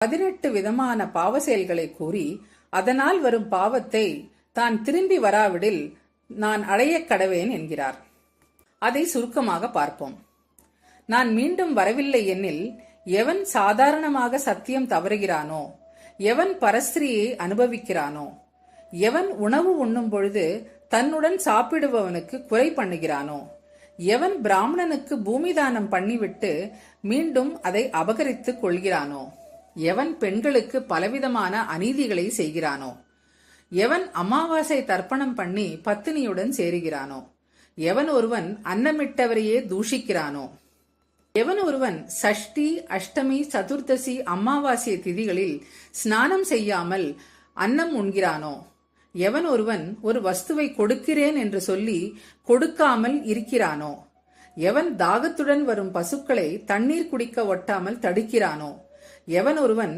பதினெட்டு விதமான பாவ செயல்களை கூறி அதனால் வரும் பாவத்தை தான் திரும்பி வராவிடில் நான் அடையக் கடவேன் என்கிறார். அதை சுருக்கமாக பார்ப்போம். நான் மீண்டும் வரவில்லை எனில் எவன் சாதாரணமாக சத்தியம் தவறுகிறானோ எவன் பரஸ்திரியை அனுபவிக்கிறானோ எவன் உணவு உண்ணும் பொழுது தன்னுடன் சாப்பிடுபவனுக்கு குறை பண்ணுகிறானோ எவன் பிராமணனுக்கு பூமி தானம் பண்ணிவிட்டு மீண்டும் அதை அபகரித்துக் கொள்கிறானோ எவன் பெண்களுக்கு பலவிதமான அநீதிகளை செய்கிறானோ? எவன் அமாவாசை தர்ப்பணம் பண்ணி பத்தினியுடன் சேருகிறானோ? எவன் ஒருவன் அன்னமிட்டவரையே தூஷிக்கிறானோ? எவன் ஒருவன் சஷ்டி அஷ்டமி சதுர்தசி அமாவாசை திதிகளில் ஸ்நானம் செய்யாமல் அன்னம் உண்கிறானோ? எவன் ஒருவன் ஒரு வஸ்துவை கொடுக்கிறேன் என்று சொல்லி கொடுக்காமல் இருக்கிறானோ? எவன் தாகத்துடன் வரும் பசுக்களை தண்ணீர் குடிக்க ஒட்டாமல் தடுக்கிறானோ? எவன் ஒருவன்